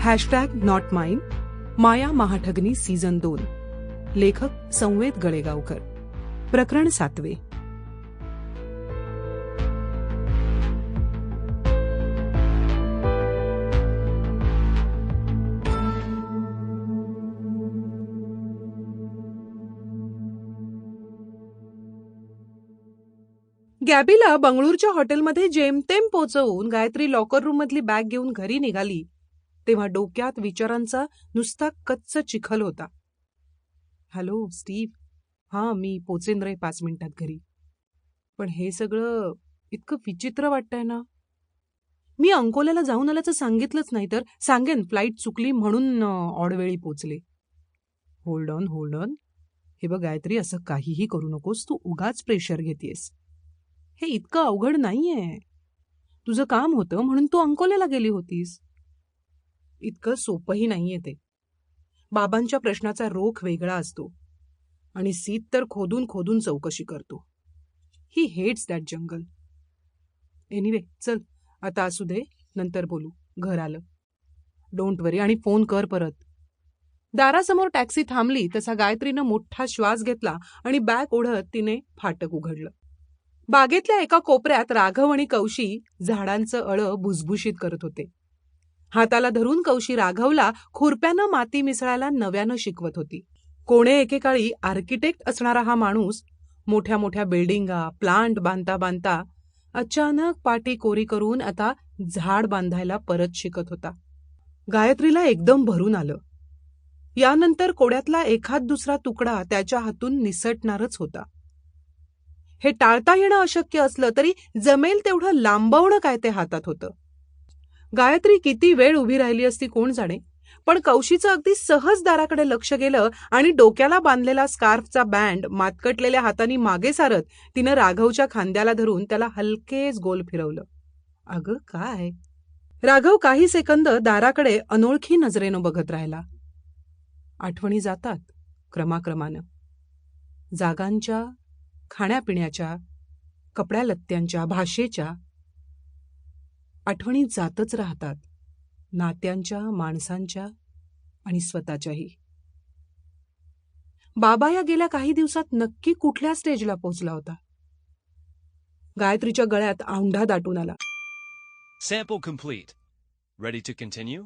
Hashtag not mine Maya Mahathagani season दोन. लेखक संवेद गळेगावकर. प्रकरण सातवे. गॅबीला बंगळूरच्या हॉटेलमध्ये जेमतेम पोचवून गायत्री लॉकर रूम मधली बॅग घेऊन घरी निघाली. तेव्हा डोक्यात विचारांचा नुसता कच्च चिखल होता. Hello Steve. हां मी पोचेन रे पाच मिनिटात घरी. पण हे सगळं इतकं विचित्र वाटतंय ना. मी अंकोल्याला जाऊन आल्याचं सांगितलंच नाही तर सांगेन फ्लाईट चुकली म्हणून ऑडवेळी पोचले. Hold on hold on. हे बघ गायत्री असं काहीही करू नकोस तू उगाच प्रेशर घेतेस हे इतकं अवघड नाहीये. तुझं काम होतं म्हणून तू अंकोल्याला गेली होतीस. इतकं सोपंही नाहीये ते. बाबांच्या प्रश्नाचा रोख वेगळा असतो. आणि सीत तर खोदून खोदून चौकशी करतो. He hates that jungle anyway चल आता असू दे नंतर बोलू. घर आलं. डोंट वरी आणि फोन कर परत. दारासमोर टॅक्सी थांबली तसा गायत्रीनं मोठा श्वास घेतला आणि बॅग ओढत तिने फाटक उघडलं. बागेतल्या एका कोपऱ्यात राघव आणि कौशी झाडांचं अळं भुसभुशीत करत होते. हाताला धरून कौशी राघवला खुरप्यानं माती मिसळायला नव्यानं शिकवत होती. कोणे एकेकाळी आर्किटेक्ट असणारा हा माणूस मोठ्या मोठ्या बिल्डिंगा प्लांट बांधता बांधता अचानक पाठी कोरी करून आता झाड बांधायला परत शिकत होता. गायत्रीला एकदम भरून आलं. यानंतर कोड्यातला एखाद दुसरा तुकडा त्याच्या हातून निसटणारच होता. हे टाळता येणं अशक्य असलं तरी जमेल तेवढं लांबवणं काय ते हातात होतं. गायत्री किती वेळ उभी राहिली असती कोण जाणे? पण कौशीचं अगदी सहज दाराकडे लक्ष गेलं आणि डोक्याला बांधलेला स्कार्फचा बँड मातकटलेल्या हातांनी मागे सारत तिनं राघवच्या खांद्याला धरून त्याला हलकेच गोल फिरवलं. अगं काय? राघव काही सेकंद दाराकडे अनोळखी नजरेनं बघत राहिला. आठवणी जातात क्रमाक्रमानं. जागांच्या खाण्यापिण्याच्या कपड्यालत्त्यांच्या भाषेच्या आठवणी जातच राहतात नात्यांच्या माणसांच्या आणि स्वतःच्याही बाबा या गेल्या काही दिवसात नक्की कुठल्या स्टेजला पोहोचला होता गायत्रीच्या गळ्यात औंढा दाटून आला Sample complete. Ready to continue?